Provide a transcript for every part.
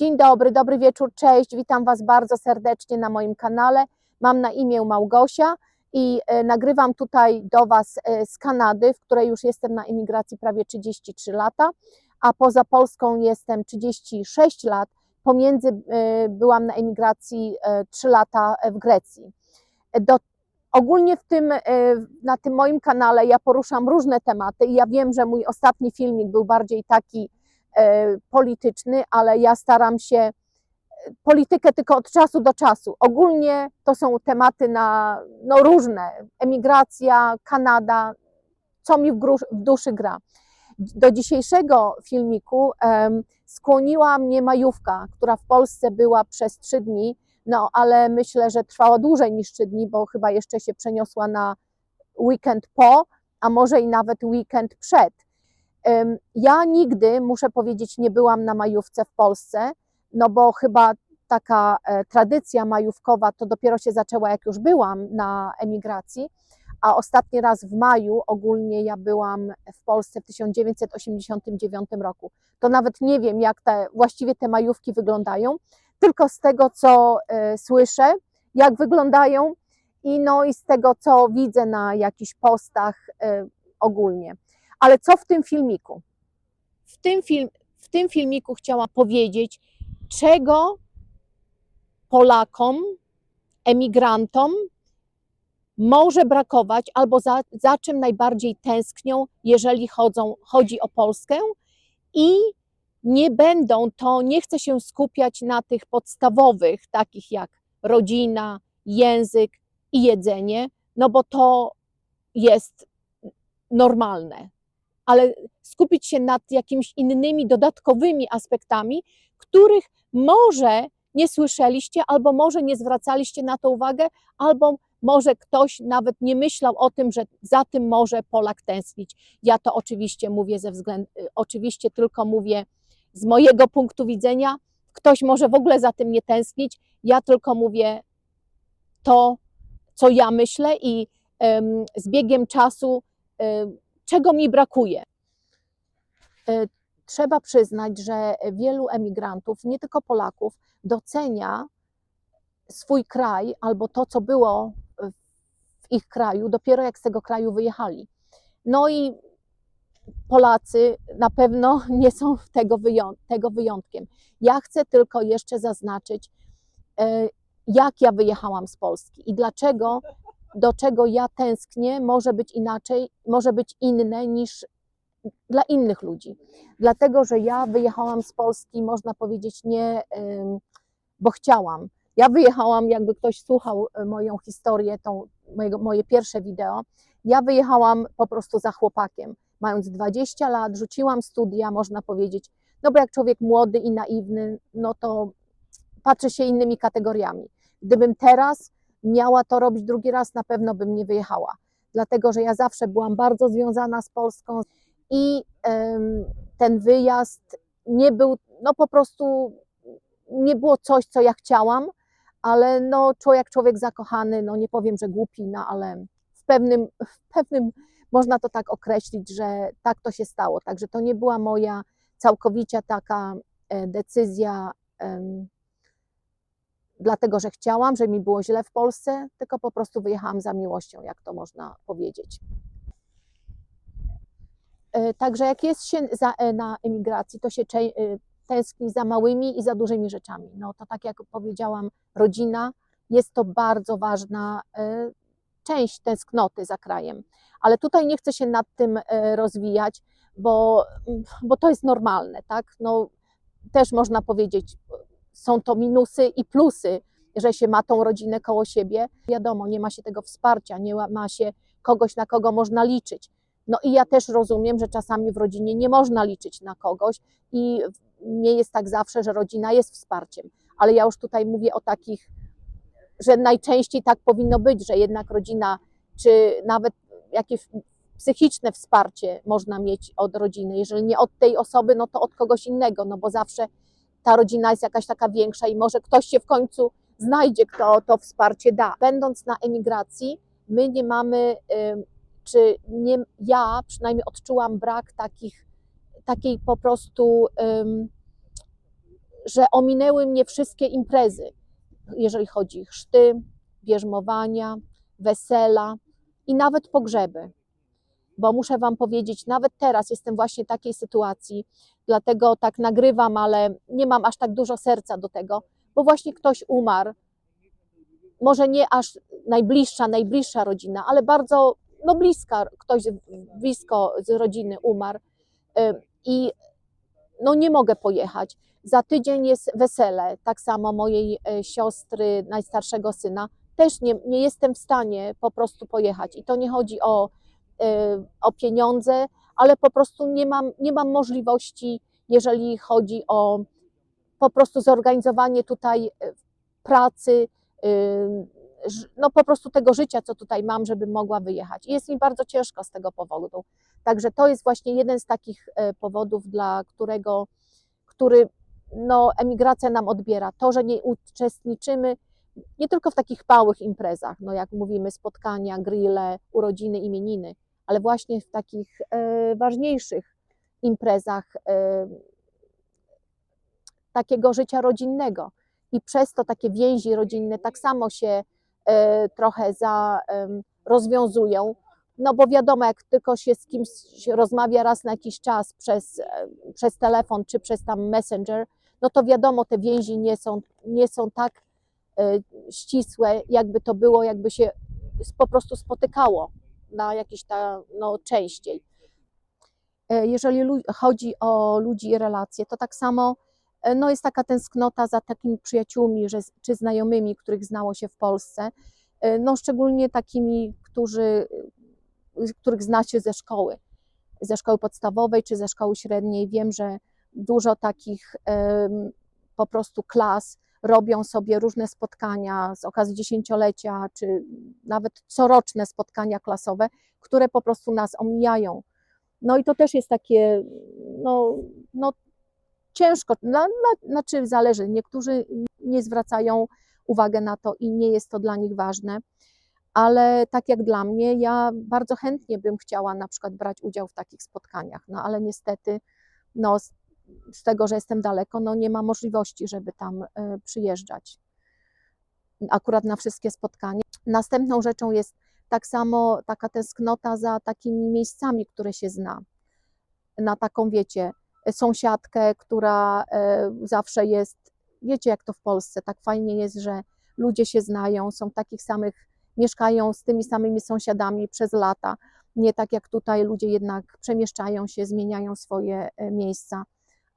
Dzień dobry, dobry wieczór, cześć. Witam Was bardzo serdecznie na moim kanale. Mam na imię Małgosia i e, nagrywam tutaj do Was e, z Kanady, w której już jestem na emigracji prawie 33 lata, a poza Polską jestem 36 lat. Pomiędzy e, byłam na emigracji e, 3 lata w Grecji. Do, ogólnie w tym, na tym moim kanale ja poruszam różne tematy i ja wiem, że mój ostatni filmik był bardziej taki polityczny, ale ja staram się e, politykę tylko od czasu do czasu. Ogólnie to są tematy na no, różne. Emigracja, Kanada, co mi w, w duszy gra. Do dzisiejszego filmiku em, skłoniła mnie majówka, która w Polsce była przez trzy dni, no ale myślę, że trwała dłużej niż trzy dni, bo chyba jeszcze się przeniosła na weekend po, a może i nawet weekend przed. Ja nigdy, muszę powiedzieć, nie byłam na majówce w Polsce, no bo chyba taka e, tradycja majówkowa to dopiero się zaczęła, jak już byłam na emigracji, a ostatni raz w maju ogólnie ja byłam w Polsce w 1989 roku. To nawet nie wiem, jak te właściwie te majówki wyglądają, tylko z tego, co e, słyszę, jak wyglądają i no i z tego, co widzę na jakichś postach e, ogólnie. Ale co w tym filmiku? W tym, film, w tym filmiku chciałam powiedzieć, czego Polakom, emigrantom może brakować albo za, za czym najbardziej tęsknią, jeżeli chodzą, chodzi o Polskę i nie będą to, nie chcę się skupiać na tych podstawowych, takich jak rodzina, język i jedzenie, no bo to jest normalne, ale skupić się nad jakimiś innymi dodatkowymi aspektami, których może nie słyszeliście, albo może nie zwracaliście na to uwagę, albo może ktoś nawet nie myślał o tym, że za tym może Polak tęsknić. Ja to oczywiście mówię ze względu, oczywiście tylko mówię z mojego punktu widzenia. Ktoś może w ogóle za tym nie tęsknić. Ja tylko mówię to, co ja myślę i z biegiem czasu, czego mi brakuje. E, Trzeba przyznać, że wielu emigrantów, nie tylko Polaków, docenia swój kraj albo to, co było w ich kraju, dopiero jak z tego kraju wyjechali. No i Polacy na pewno nie są tego, tego wyjątkiem. Ja chcę tylko jeszcze zaznaczyć, e, jak ja wyjechałam z Polski i dlaczego, do czego ja tęsknię, może być inaczej, może być inne niż dla innych ludzi. Dlatego, że ja wyjechałam z Polski, można powiedzieć, nie, bo chciałam. Ja wyjechałam, jakby ktoś słuchał y, moją historię, tą, moje pierwsze wideo, ja wyjechałam po prostu za chłopakiem. Mając 20 lat, rzuciłam studia, można powiedzieć, no bo jak człowiek młody i naiwny, no to patrzy się innymi kategoriami. Gdybym teraz miała to robić drugi raz, na pewno bym nie wyjechała. Dlatego, że ja zawsze byłam bardzo związana z Polską i ten wyjazd nie był, no po prostu nie było coś, co ja chciałam, ale no człowiek, człowiek zakochany, no nie powiem, że głupi, no ale w pewnym, w pewnym można to tak określić, że tak to się stało. Także to nie była moja całkowicie taka e, decyzja, dlatego że chciałam, że mi było źle w Polsce, tylko po prostu wyjechałam za miłością, jak to można powiedzieć. E, Także jak jest się za, e, na emigracji, to się e, tęskni za małymi i za dużymi rzeczami. No to tak jak powiedziałam, rodzina jest to bardzo ważna część tęsknoty za krajem. Ale tutaj nie chcę się nad tym rozwijać, bo, bo to jest normalne, tak? No, też można powiedzieć, są to minusy i plusy, że się ma tą rodzinę koło siebie. Wiadomo, nie ma się tego wsparcia, nie ma się kogoś, na kogo można liczyć. No i ja też rozumiem, że czasami w rodzinie nie można liczyć na kogoś i nie jest tak zawsze, że rodzina jest wsparciem. Ale ja już tutaj mówię o takich, że najczęściej tak powinno być, że jednak rodzina, czy nawet jakieś psychiczne wsparcie można mieć od rodziny. Jeżeli nie od tej osoby, no to od kogoś innego, no bo zawsze ta rodzina jest jakaś taka większa i może ktoś się w końcu znajdzie, kto to wsparcie da. Będąc na emigracji, my nie mamy, czy nie, ja przynajmniej odczułam brak takich, takiej po prostu, że ominęły mnie wszystkie imprezy, jeżeli chodzi o chrzty, bierzmowania, wesela i nawet pogrzeby. Bo muszę Wam powiedzieć, nawet teraz jestem właśnie w takiej sytuacji, dlatego tak nagrywam, ale nie mam aż tak dużo serca do tego, bo właśnie ktoś umarł. Może nie aż najbliższa, najbliższa rodzina, ale bardzo no bliska, ktoś blisko z rodziny umarł i no nie mogę pojechać. Za tydzień jest wesele, tak samo mojej e, siostry, najstarszego syna. Też nie, nie jestem w stanie po prostu pojechać. I to nie chodzi o, o pieniądze, ale po prostu nie mam, nie mam możliwości, jeżeli chodzi o po prostu zorganizowanie tutaj e, pracy, ż- no po prostu tego życia, co tutaj mam, żeby mogła wyjechać. Jest mi bardzo ciężko z tego powodu. Także to jest właśnie jeden z takich powodów, dla którego, który no, emigracja nam odbiera. To, że nie uczestniczymy nie tylko w takich małych imprezach, no jak mówimy, spotkania, grille, urodziny, imieniny, ale właśnie w takich e, ważniejszych imprezach e, takiego życia rodzinnego. I przez to takie więzi rodzinne tak samo się e, trochę za, rozwiązują. No bo wiadomo, jak tylko się z kimś rozmawia raz na jakiś czas przez, przez telefon czy przez tam messenger, no to wiadomo, te więzi nie są, nie są tak ścisłe, jakby to było, jakby się po prostu spotykało na jakieś ta, no, częściej. E, Jeżeli chodzi o ludzi i relacje, to tak samo e, no, jest taka tęsknota za takimi przyjaciółmi że, czy znajomymi, których znało się w Polsce, E, no, szczególnie takimi, którzy, których znacie ze szkoły, ze szkoły podstawowej czy ze szkoły średniej. Wiem, że dużo takich po prostu klas robią sobie różne spotkania z okazji dziesięciolecia, czy nawet coroczne spotkania klasowe, które po prostu nas omijają. No i to też jest takie, no, no ciężko, na, na, znaczy zależy, niektórzy nie zwracają uwagę na to i nie jest to dla nich ważne, ale tak jak dla mnie, ja bardzo chętnie bym chciała na przykład brać udział w takich spotkaniach, no ale niestety, no z, tego, że jestem daleko, no nie ma możliwości, żeby tam e, przyjeżdżać akurat na wszystkie spotkania. Następną rzeczą jest tak samo taka tęsknota za takimi miejscami, które się zna. Na taką, wiecie, sąsiadkę, która e, zawsze jest, wiecie jak to w Polsce, tak fajnie jest, że ludzie się znają, są takich samych, mieszkają z tymi samymi sąsiadami przez lata. Nie tak jak tutaj ludzie jednak przemieszczają się, zmieniają swoje e, miejsca.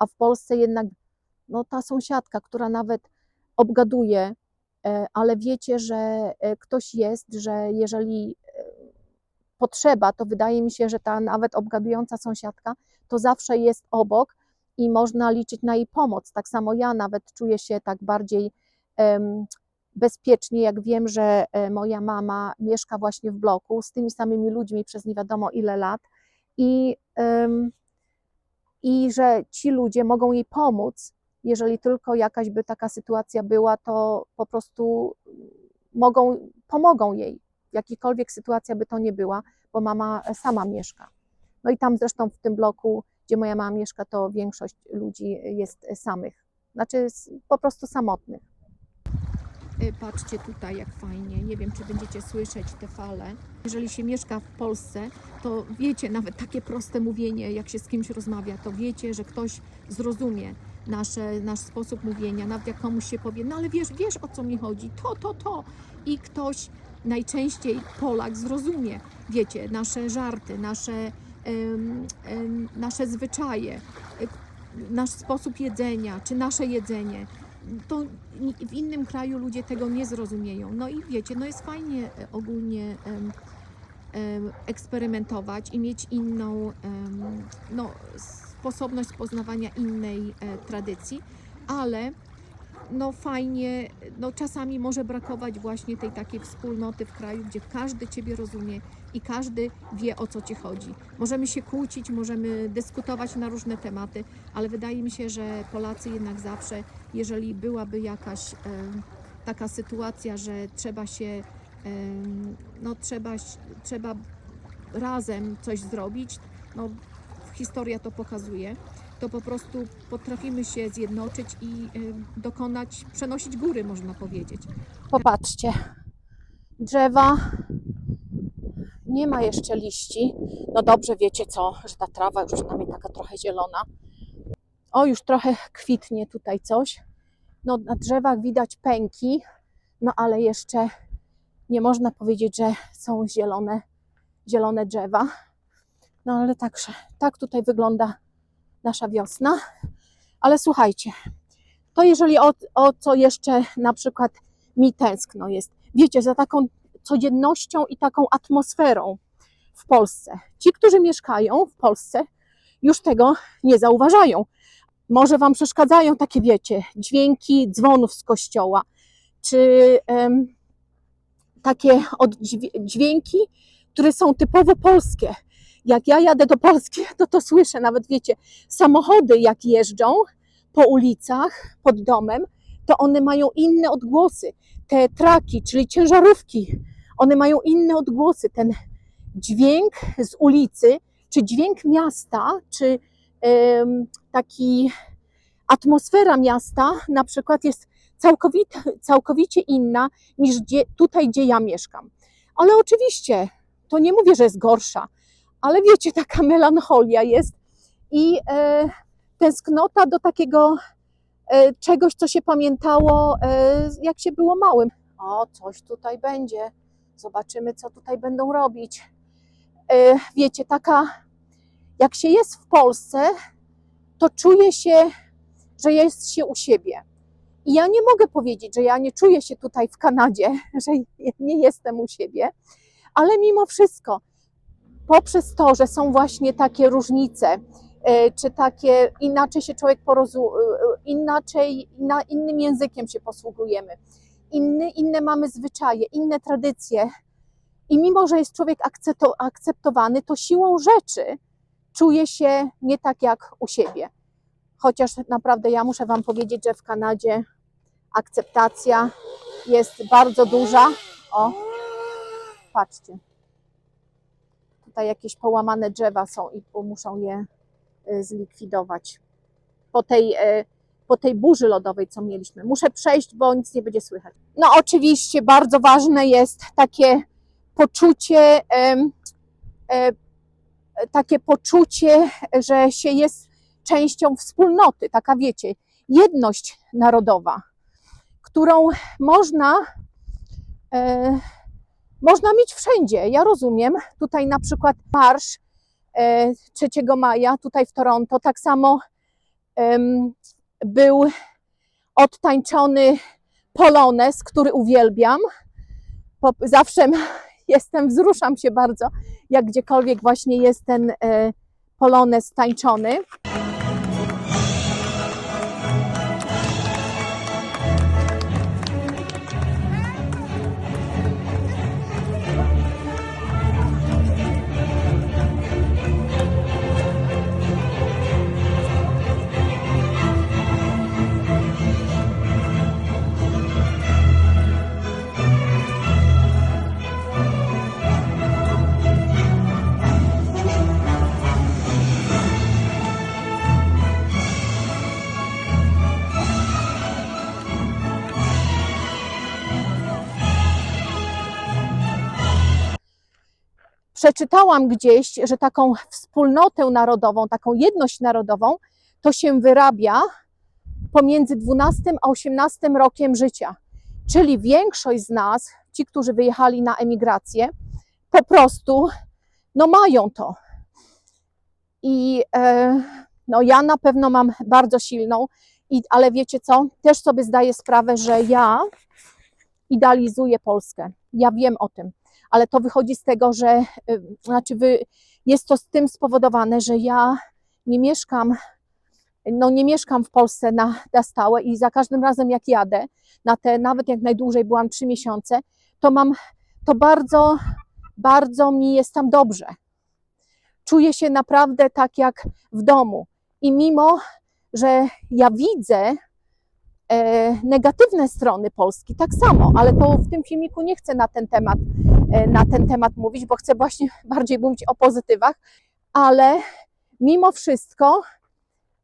A w Polsce jednak no, ta sąsiadka, która nawet obgaduje, e, ale wiecie, że e, ktoś jest, że jeżeli e, potrzeba, to wydaje mi się, że ta nawet obgadująca sąsiadka to zawsze jest obok i można liczyć na jej pomoc. Tak samo ja nawet czuję się tak bardziej em, bezpiecznie, jak wiem, że moja mama mieszka właśnie w bloku z tymi samymi ludźmi przez nie wiadomo ile lat i, em, i że ci ludzie mogą jej pomóc. Jeżeli tylko jakaś by taka sytuacja była, to po prostu mogą, pomogą jej. Jakikolwiek sytuacja by to nie była, bo mama sama mieszka. No i tam zresztą w tym bloku, gdzie moja mama mieszka, to większość ludzi jest samych, znaczy po prostu samotnych. Y, Patrzcie tutaj, jak fajnie. Nie wiem, czy będziecie słyszeć te fale. Jeżeli się mieszka w Polsce, to wiecie, nawet takie proste mówienie, jak się z kimś rozmawia, to wiecie, że ktoś zrozumie nasze, nasz sposób mówienia. Nawet jak komuś się powie, no ale wiesz, wiesz o co mi chodzi, to, to, to. I ktoś, najczęściej Polak, zrozumie, wiecie, nasze żarty, nasze, em, em, nasze zwyczaje, y, nasz sposób jedzenia, czy nasze jedzenie to w innym kraju ludzie tego nie zrozumieją. No i wiecie, no jest fajnie e, ogólnie eksperymentować i mieć inną no, sposobność poznawania innej e, tradycji, ale no fajnie, no czasami może brakować właśnie tej takiej wspólnoty w kraju, gdzie każdy Ciebie rozumie i każdy wie o co Ci chodzi. Możemy się kłócić, możemy dyskutować na różne tematy, ale wydaje mi się, że Polacy jednak zawsze, jeżeli byłaby jakaś em, taka sytuacja, że trzeba się, em, no trzeba, trzeba razem coś zrobić, no historia to pokazuje, to po prostu potrafimy się zjednoczyć i y, dokonać, przenosić góry, można powiedzieć. Popatrzcie, drzewa, nie ma jeszcze liści. No dobrze, wiecie co, że ta trawa już przynajmniej taka trochę zielona. O, już trochę kwitnie tutaj coś. No na drzewach widać pęki, no ale jeszcze nie można powiedzieć, że są zielone, zielone drzewa. No ale także, tak tutaj wygląda nasza wiosna. Ale słuchajcie, to jeżeli o, o co jeszcze na przykład mi tęskno jest, wiecie, za taką codziennością i taką atmosferą w Polsce. Ci, którzy mieszkają w Polsce, już tego nie zauważają. Może Wam przeszkadzają takie, wiecie, dźwięki dzwonów z kościoła, czy takie dźwięki, które są typowo polskie. Jak ja jadę do Polski, to to słyszę, nawet wiecie, samochody jak jeżdżą po ulicach pod domem, to one mają inne odgłosy. Te traki, czyli ciężarówki, one mają inne odgłosy. Ten dźwięk z ulicy, czy dźwięk miasta, czy taki atmosfera miasta na przykład jest całkowicie inna niż gdzie, tutaj, gdzie ja mieszkam. Ale oczywiście, to nie mówię, że jest gorsza, ale wiecie, taka melancholia jest i e, tęsknota do takiego e, czegoś, co się pamiętało, e, jak się było małym. O, coś tutaj będzie. Zobaczymy, co tutaj będą robić. E, wiecie, taka, jak się jest w Polsce, to czuje się, że jest się u siebie. I ja nie mogę powiedzieć, że ja nie czuję się tutaj w Kanadzie, że nie jestem u siebie, ale mimo wszystko, poprzez to, że są właśnie takie różnice, e, czy takie inaczej się człowiek porozumie, inaczej, inna, innym językiem się posługujemy, inny, inne mamy zwyczaje, inne tradycje. I mimo, że jest człowiek akcepto, akceptowany, to siłą rzeczy czuje się nie tak jak u siebie. Chociaż naprawdę ja muszę Wam powiedzieć, że w Kanadzie akceptacja jest bardzo duża. O, patrzcie. Tutaj jakieś połamane drzewa są i muszą je y, zlikwidować. Po tej, y, po tej burzy lodowej, co mieliśmy. Muszę przejść, bo nic nie będzie słychać. No, oczywiście bardzo ważne jest takie poczucie, e, takie poczucie, że się jest częścią wspólnoty, taka wiecie, jedność narodowa, którą można, e, można mieć wszędzie. Ja rozumiem, tutaj na przykład marsz e, 3 maja, tutaj w Toronto, tak samo był odtańczony polonez, który uwielbiam. Zawsze jestem, wzruszam się bardzo, jak gdziekolwiek właśnie jest ten e, polonez tańczony. Przeczytałam gdzieś, że taką wspólnotę narodową, taką jedność narodową, to się wyrabia pomiędzy 12 a 18 rokiem życia. Czyli większość z nas, ci, którzy wyjechali na emigrację, po prostu no mają to. I e, no ja na pewno mam bardzo silną, i, ale wiecie co? Też sobie zdaję sprawę, że ja idealizuję Polskę. Ja wiem o tym ale to wychodzi z tego, że y, znaczy wy, jest to z tym spowodowane, że ja nie mieszkam, no nie mieszkam w Polsce na, na stałe i za każdym razem jak jadę, na te, nawet jak najdłużej byłam trzy miesiące, to mam, to bardzo, bardzo mi jest tam dobrze. Czuję się naprawdę tak jak w domu. I mimo, że ja widzę e, negatywne strony Polski, tak samo, ale to w tym filmiku nie chcę na ten temat na ten temat mówić, bo chcę właśnie bardziej mówić o pozytywach, ale mimo wszystko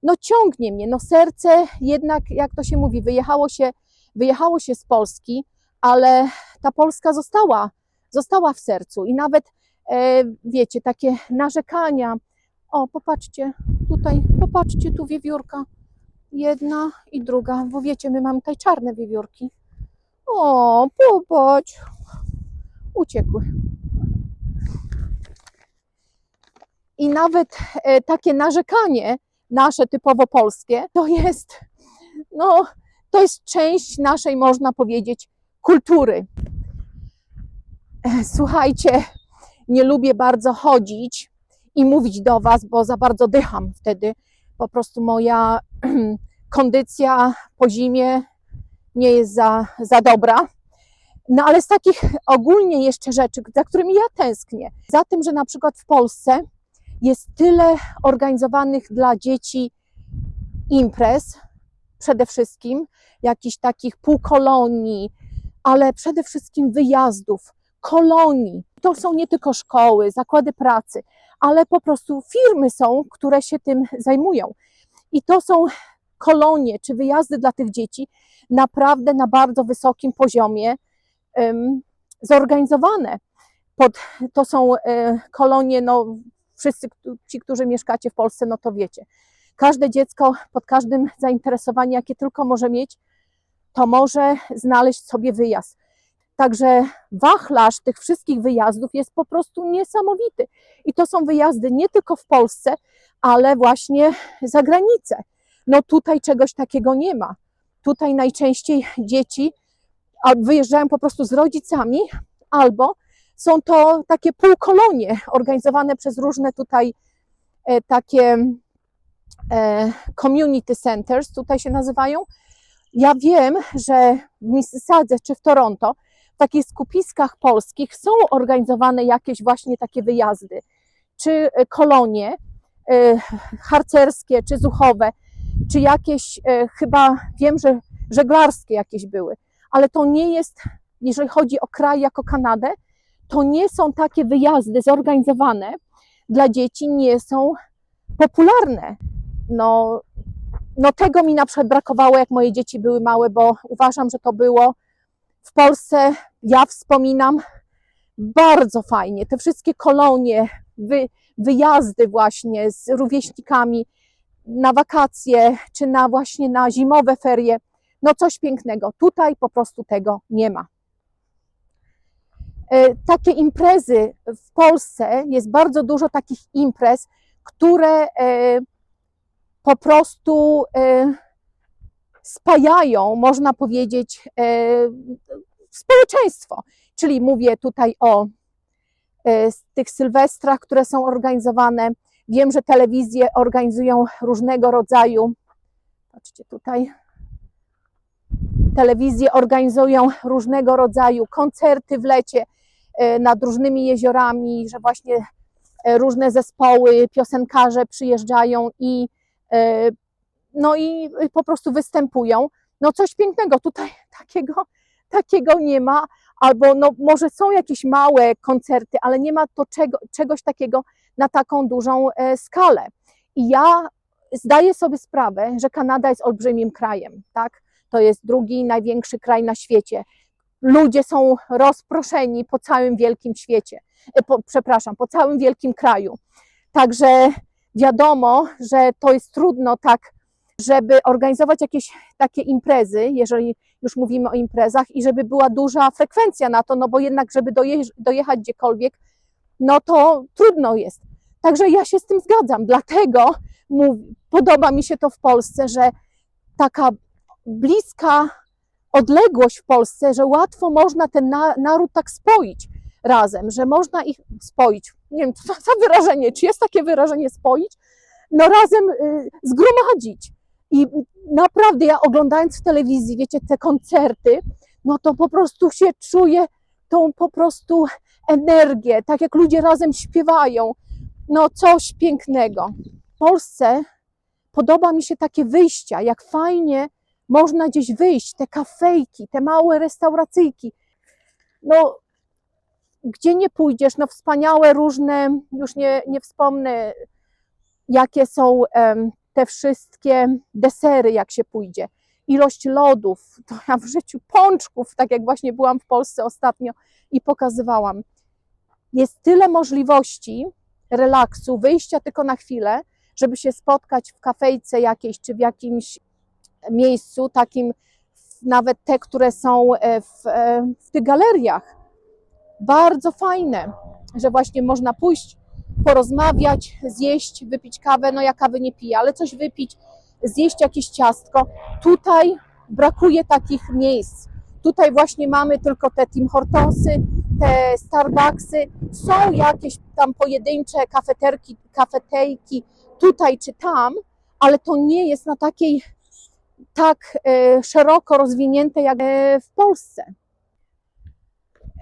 no ciągnie mnie, no serce jednak, jak to się mówi, wyjechało się, wyjechało się z Polski, ale ta Polska została, została w sercu i nawet, e, wiecie, takie narzekania, o popatrzcie, tutaj, popatrzcie, tu wiewiórka, jedna i druga, bo wiecie, my mamy tutaj czarne wiewiórki. O, popatrz, uciekły. I nawet e, takie narzekanie nasze typowo polskie to jest, no, to jest część naszej, można powiedzieć, kultury. E, Słuchajcie, nie lubię bardzo chodzić i mówić do Was, bo za bardzo dycham wtedy. Po prostu moja kondycja po zimie nie jest za, za dobra. No ale z takich ogólnie jeszcze rzeczy, za którymi ja tęsknię, za tym, że na przykład w Polsce jest tyle organizowanych dla dzieci imprez, przede wszystkim jakichś takich półkolonii, ale przede wszystkim wyjazdów, kolonii. To są nie tylko szkoły, zakłady pracy, ale po prostu firmy są, które się tym zajmują. I to są kolonie czy wyjazdy dla tych dzieci naprawdę na bardzo wysokim poziomie zorganizowane. Pod, to są e, kolonie, no wszyscy ci, którzy mieszkacie w Polsce, no to wiecie. Każde dziecko pod każdym zainteresowaniem, jakie tylko może mieć, to może znaleźć sobie wyjazd. Także wachlarz tych wszystkich wyjazdów jest po prostu niesamowity. I to są wyjazdy nie tylko w Polsce, ale właśnie za granicę. No tutaj czegoś takiego nie ma. Tutaj najczęściej dzieci wyjeżdżają po prostu z rodzicami, albo są to takie półkolonie organizowane przez różne tutaj e, takie e, community centers, tutaj się nazywają. Ja wiem, że w Mississadze czy w Toronto, w takich skupiskach polskich są organizowane jakieś właśnie takie wyjazdy, czy e, kolonie harcerskie, czy zuchowe, czy jakieś, chyba wiem, że żeglarskie jakieś były, ale to nie jest, jeżeli chodzi o kraj jako Kanadę, to nie są takie wyjazdy zorganizowane dla dzieci, nie są popularne. No, no tego mi na przykład brakowało, jak moje dzieci były małe, bo uważam, że to było w Polsce, ja wspominam, bardzo fajnie. Te wszystkie kolonie, wy, wyjazdy właśnie z rówieśnikami na wakacje, czy na właśnie na zimowe ferie, no coś pięknego. Tutaj po prostu tego nie ma. E, Takie imprezy w Polsce, jest bardzo dużo takich imprez, które e, po prostu e, spajają, można powiedzieć, społeczeństwo. Czyli mówię tutaj o tych sylwestrach, które są organizowane. Wiem, że telewizje organizują różnego rodzaju, patrzcie tutaj, telewizje organizują różnego rodzaju koncerty w lecie e, nad różnymi jeziorami, że właśnie e, różne zespoły, piosenkarze przyjeżdżają i e, no i po prostu występują. No coś pięknego, tutaj takiego, takiego nie ma, albo no może są jakieś małe koncerty, ale nie ma to czego, czegoś takiego na taką dużą skalę. I ja zdaję sobie sprawę, że Kanada jest olbrzymim krajem, tak? To jest drugi największy kraj na świecie. Ludzie są rozproszeni po całym wielkim świecie, e, po, przepraszam, po całym wielkim kraju. Także wiadomo, że to jest trudno tak, żeby organizować jakieś takie imprezy, jeżeli już mówimy o imprezach, i żeby była duża frekwencja na to, no bo jednak, żeby doje, dojechać gdziekolwiek, no to trudno jest. Także ja się z tym zgadzam, dlatego podoba mi się to w Polsce, że taka bliska odległość w Polsce, że łatwo można ten na, naród tak spoić razem, że można ich spoić. Nie wiem, co za wyrażenie, czy jest takie wyrażenie spoić? No razem y, zgromadzić. I naprawdę ja oglądając w telewizji, wiecie, te koncerty, no to po prostu się czuję tą po prostu energię, tak jak ludzie razem śpiewają. No coś pięknego. W Polsce podoba mi się takie wyjścia, jak fajnie można gdzieś wyjść, te kafejki, te małe restauracyjki. No, gdzie nie pójdziesz, no wspaniałe różne, już nie, nie wspomnę, jakie są te wszystkie desery, jak się pójdzie, ilość lodów, to ja w życiu pączków, tak jak właśnie byłam w Polsce ostatnio i pokazywałam. Jest tyle możliwości relaksu, wyjścia tylko na chwilę, żeby się spotkać w kafejce jakiejś, czy w jakimś miejscu, takim nawet te, które są e, w, e, w tych galeriach. Bardzo fajne, że właśnie można pójść, porozmawiać, zjeść, wypić kawę. No ja kawy nie piję, ale coś wypić, zjeść jakieś ciastko. Tutaj brakuje takich miejsc. Tutaj właśnie mamy tylko te Tim Hortonsy, te Starbucksy. Są jakieś tam pojedyncze kafeterki, kafetejki tutaj czy tam, ale to nie jest na takiej tak e, szeroko rozwinięte jak e, w Polsce.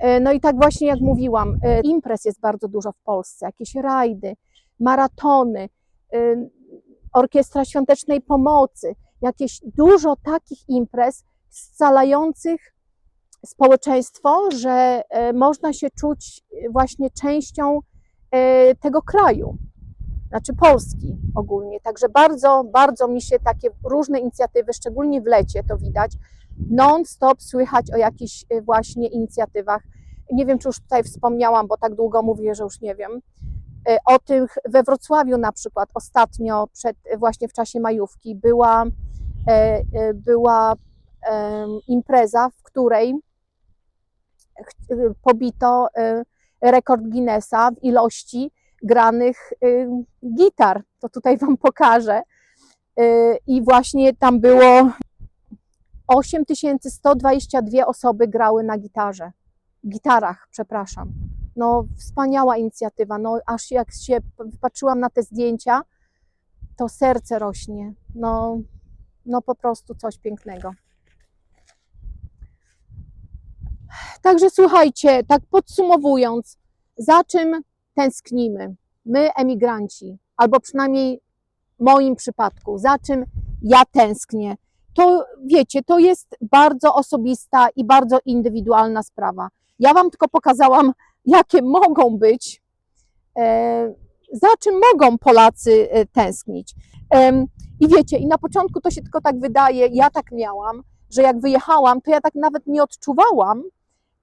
E, No i tak właśnie jak mówiłam, imprez jest bardzo dużo w Polsce, jakieś rajdy, maratony, orkiestra świątecznej pomocy, jakieś dużo takich imprez scalających społeczeństwo, że można się czuć właśnie częścią tego kraju, znaczy Polski ogólnie. Także bardzo, bardzo mi się takie różne inicjatywy, szczególnie w lecie to widać, non-stop słychać o jakichś e, właśnie inicjatywach. Nie wiem, czy już tutaj wspomniałam, bo tak długo mówię, że już nie wiem. E, O tych we Wrocławiu na przykład ostatnio, przed, właśnie w czasie majówki, była, była impreza, w której pobito rekord Guinnessa w ilości granych y, gitar. To tutaj Wam pokażę. Y, I właśnie tam było 8122 osoby grały na gitarze. Gitarach, przepraszam. No, wspaniała inicjatywa. No, aż jak się patrzyłam na te zdjęcia, to serce rośnie. No, no po prostu coś pięknego. Także słuchajcie, tak podsumowując, za czym tęsknimy? My, emigranci, albo przynajmniej w moim przypadku, za czym ja tęsknię? To wiecie, to jest bardzo osobista i bardzo indywidualna sprawa. Ja Wam tylko pokazałam, jakie mogą być, e, za czym mogą Polacy e, tęsknić. I wiecie, i na początku to się tylko tak wydaje, ja tak miałam, że jak wyjechałam, to ja tak nawet nie odczuwałam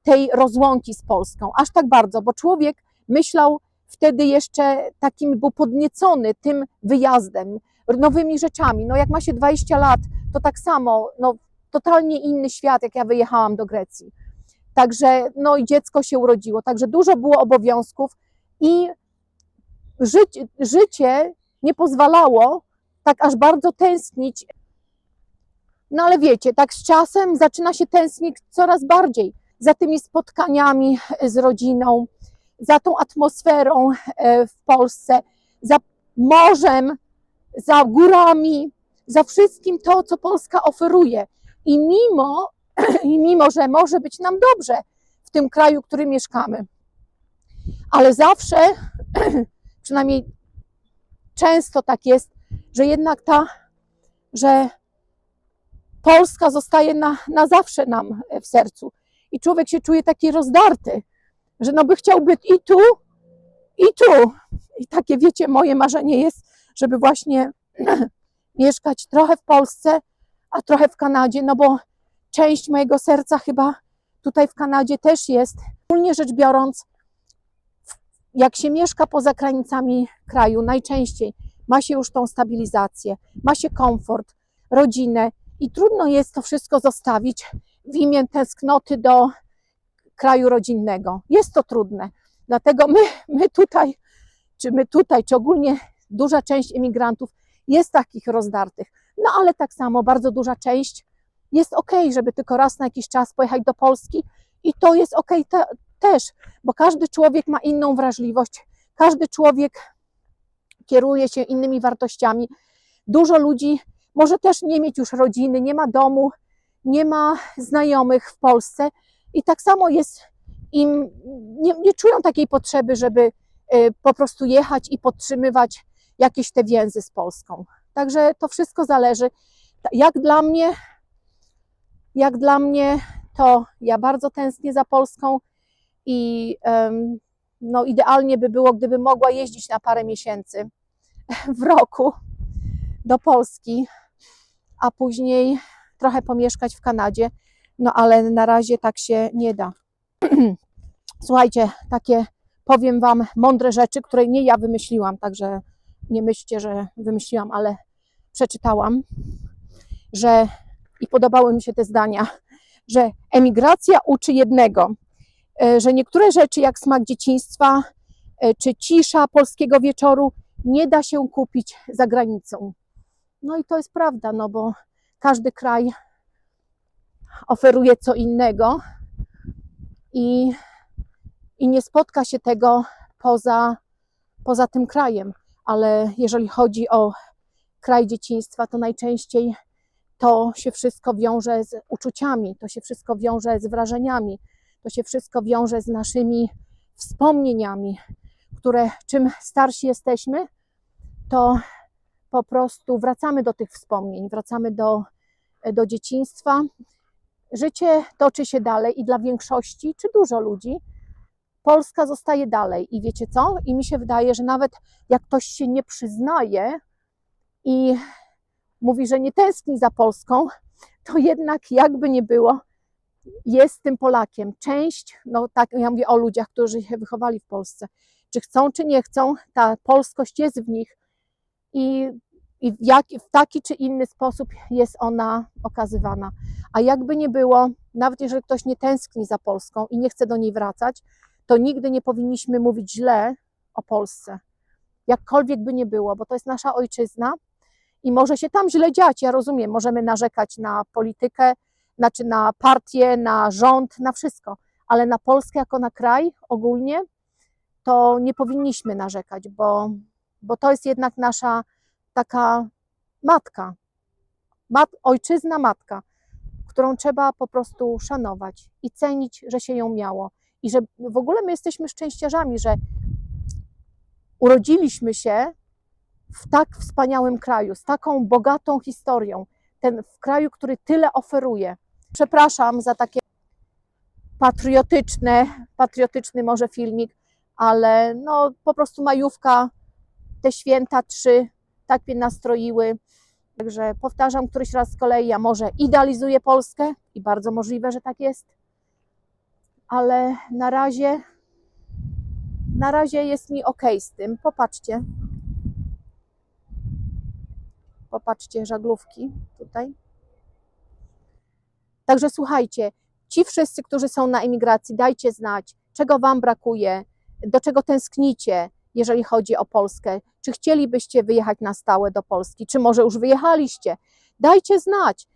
tej rozłąki z Polską, aż tak bardzo, bo człowiek myślał wtedy jeszcze takim, był podniecony tym wyjazdem, nowymi rzeczami. No jak ma się 20 lat, to tak samo, no totalnie inny świat, jak ja wyjechałam do Grecji. Także, no i dziecko się urodziło, także dużo było obowiązków i życie, życie nie pozwalało tak aż bardzo tęsknić. No ale wiecie, tak z czasem zaczyna się tęsknić coraz bardziej za tymi spotkaniami z rodziną, za tą atmosferą e, w Polsce, za morzem, za górami, za wszystkim to, co Polska oferuje. I mimo, i mimo, że może być nam dobrze w tym kraju, w którym mieszkamy, ale zawsze, przynajmniej często tak jest, że jednak ta, że Polska zostaje na, na zawsze nam w sercu. I człowiek się czuje taki rozdarty, że no by chciałby i tu, i tu. I takie, wiecie, moje marzenie jest, żeby właśnie mieszkać trochę w Polsce, a trochę w Kanadzie, no bo część mojego serca chyba tutaj w Kanadzie też jest. Ogólnie rzecz biorąc, jak się mieszka poza granicami kraju, najczęściej ma się już tą stabilizację, ma się komfort, rodzinę i trudno jest to wszystko zostawić w imię tęsknoty do kraju rodzinnego. Jest to trudne. Dlatego my, my tutaj, czy my tutaj, czy ogólnie duża część emigrantów jest takich rozdartych. No ale tak samo bardzo duża część jest ok, żeby tylko raz na jakiś czas pojechać do Polski i to jest ok te, też, bo każdy człowiek ma inną wrażliwość, każdy człowiek kieruje się innymi wartościami. Dużo ludzi może też nie mieć już rodziny, nie ma domu, nie ma znajomych w Polsce i tak samo jest im, nie, nie czują takiej potrzeby, żeby y, po prostu jechać i podtrzymywać jakieś te więzy z Polską. Także to wszystko zależy. Jak dla mnie, jak dla mnie, to ja bardzo tęsknię za Polską i no idealnie by było, gdybym mogła jeździć na parę miesięcy w roku, do Polski, a później trochę pomieszkać w Kanadzie. No ale na razie tak się nie da. Słuchajcie, takie powiem Wam mądre rzeczy, które nie ja wymyśliłam, także nie myślcie, że wymyśliłam, ale przeczytałam, że i podobały mi się te zdania, że emigracja uczy jednego, e, że niektóre rzeczy jak smak dzieciństwa e, czy cisza polskiego wieczoru nie da się kupić za granicą. No i to jest prawda, no bo każdy kraj oferuje co innego i, i nie spotka się tego poza, poza tym krajem. Ale jeżeli chodzi o kraj dzieciństwa, to najczęściej to się wszystko wiąże z uczuciami, to się wszystko wiąże z wrażeniami, to się wszystko wiąże z naszymi wspomnieniami, które czym starsi jesteśmy, to po prostu wracamy do tych wspomnień, wracamy do, do dzieciństwa. Życie toczy się dalej i dla większości, czy dużo ludzi, Polska zostaje dalej. I wiecie co? I mi się wydaje, że nawet jak ktoś się nie przyznaje i mówi, że nie tęskni za Polską, to jednak jakby nie było, jest tym Polakiem. Część, no tak, ja mówię o ludziach, którzy się wychowali w Polsce. Czy chcą, czy nie chcą, ta polskość jest w nich i, i w, jak, w taki czy inny sposób jest ona okazywana. A jakby nie było, nawet jeżeli ktoś nie tęskni za Polską i nie chce do niej wracać, to nigdy nie powinniśmy mówić źle o Polsce. Jakkolwiek by nie było, bo to jest nasza ojczyzna i może się tam źle dziać. Ja rozumiem, możemy narzekać na politykę, znaczy na partię, na rząd, na wszystko, ale na Polskę jako na kraj ogólnie to nie powinniśmy narzekać, bo, bo to jest jednak nasza taka matka, mat, ojczyzna matka, którą trzeba po prostu szanować i cenić, że się ją miało. I że w ogóle my jesteśmy szczęściarzami, że urodziliśmy się w tak wspaniałym kraju, z taką bogatą historią, ten w kraju, który tyle oferuje. Przepraszam za takie patriotyczne, patriotyczny może filmik, ale no po prostu majówka, te święta trzy tak mnie nastroiły. Także powtarzam któryś raz z kolei, ja może idealizuję Polskę i bardzo możliwe, że tak jest, ale na razie na razie jest mi ok z tym. Popatrzcie. Popatrzcie, żaglówki tutaj. Także słuchajcie, ci wszyscy, którzy są na emigracji, dajcie znać, czego Wam brakuje, do czego tęsknicie, jeżeli chodzi o Polskę. Czy chcielibyście wyjechać na stałe do Polski, czy może już wyjechaliście? Dajcie znać,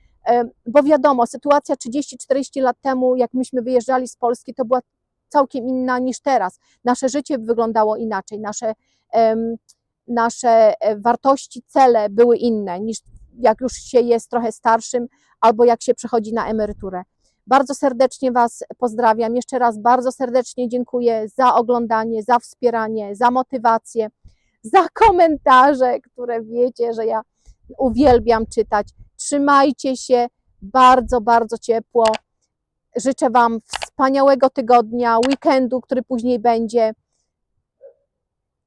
bo wiadomo, sytuacja 30-40 lat temu, jak myśmy wyjeżdżali z Polski, to była całkiem inna niż teraz. Nasze życie wyglądało inaczej, nasze, nasze e, wartości, cele były inne niż jak już się jest trochę starszym albo jak się przechodzi na emeryturę. Bardzo serdecznie Was pozdrawiam. Jeszcze raz bardzo serdecznie dziękuję za oglądanie, za wspieranie, za motywację, za komentarze, które wiecie, że ja uwielbiam czytać. Trzymajcie się bardzo, bardzo ciepło. Życzę Wam wspaniałego tygodnia, weekendu, który później będzie.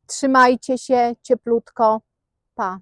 Trzymajcie się cieplutko. Pa.